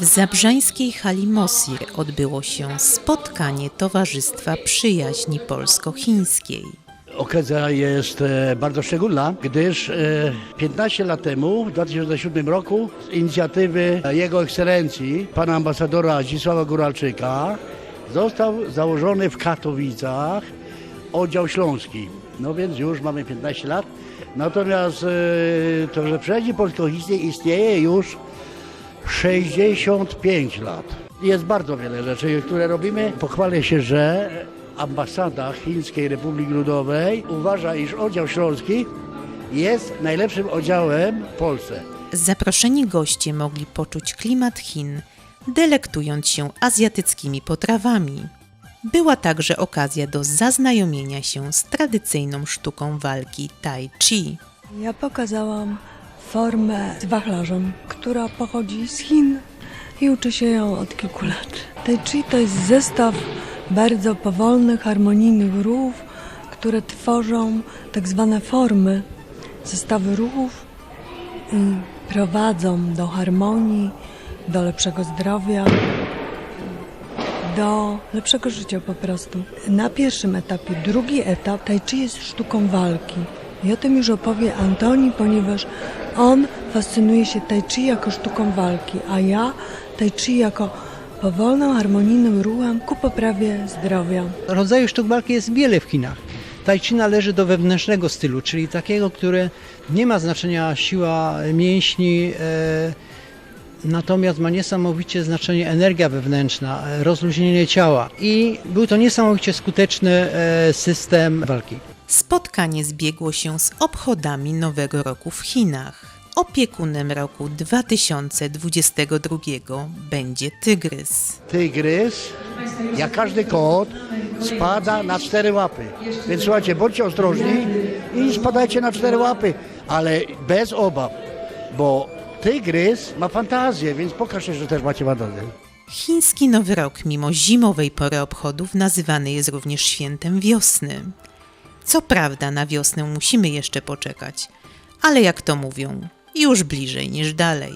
W zabrzańskiej hali Mosir odbyło się spotkanie Towarzystwa Przyjaźni Polsko-Chińskiej. Okazja jest e, bardzo szczególna, gdyż e, 15 lat temu, w 2007 roku, z inicjatywy Jego Ekscelencji, pana ambasadora Zdzisława Góralczyka, został założony w Katowicach oddział śląski. No więc już mamy 15 lat. Natomiast e, to, że przyjaźń polsko-chińskiej istnieje już 65 lat. Jest bardzo wiele rzeczy, które robimy. Pochwalę się, że ambasada Chińskiej Republiki Ludowej uważa, iż oddział śląski jest najlepszym oddziałem w Polsce. Zaproszeni goście mogli poczuć klimat Chin, delektując się azjatyckimi potrawami. Była także okazja do zaznajomienia się z tradycyjną sztuką walki Tai Chi. Ja pokazałam formę z wachlarzem, która pochodzi z Chin i uczy się ją od kilku lat. Tai Chi to jest zestaw bardzo powolnych, harmonijnych ruchów, które tworzą tak zwane formy, zestawy ruchów i prowadzą do harmonii, do lepszego zdrowia, do lepszego życia po prostu. Na pierwszym etapie, drugi etap, tai chi jest sztuką walki. I o tym już opowie Antoni, ponieważ on fascynuje się tai chi jako sztuką walki, a ja tai chi jako powolnym, harmonijnym ruchem ku poprawie zdrowia. Rodzaju sztuk walki jest wiele w Chinach. Tai chi należy do wewnętrznego stylu, czyli takiego, które nie ma znaczenia siła mięśni, e, natomiast ma niesamowicie znaczenie energia wewnętrzna, e, rozluźnienie ciała. I był to niesamowicie skuteczny e, system walki. Spotkanie zbiegło się z obchodami Nowego Roku w Chinach. Opiekunem roku 2022 będzie tygrys. Tygrys, jak każdy kot, spada na cztery łapy. Więc słuchajcie, bądźcie ostrożni i spadajcie na cztery łapy, ale bez obaw, bo tygrys ma fantazję, więc pokażcie, że też macie fantazję. Chiński Nowy Rok, mimo zimowej pory obchodów, nazywany jest również świętem wiosny. Co prawda, na wiosnę musimy jeszcze poczekać, ale jak to mówią, już bliżej niż dalej.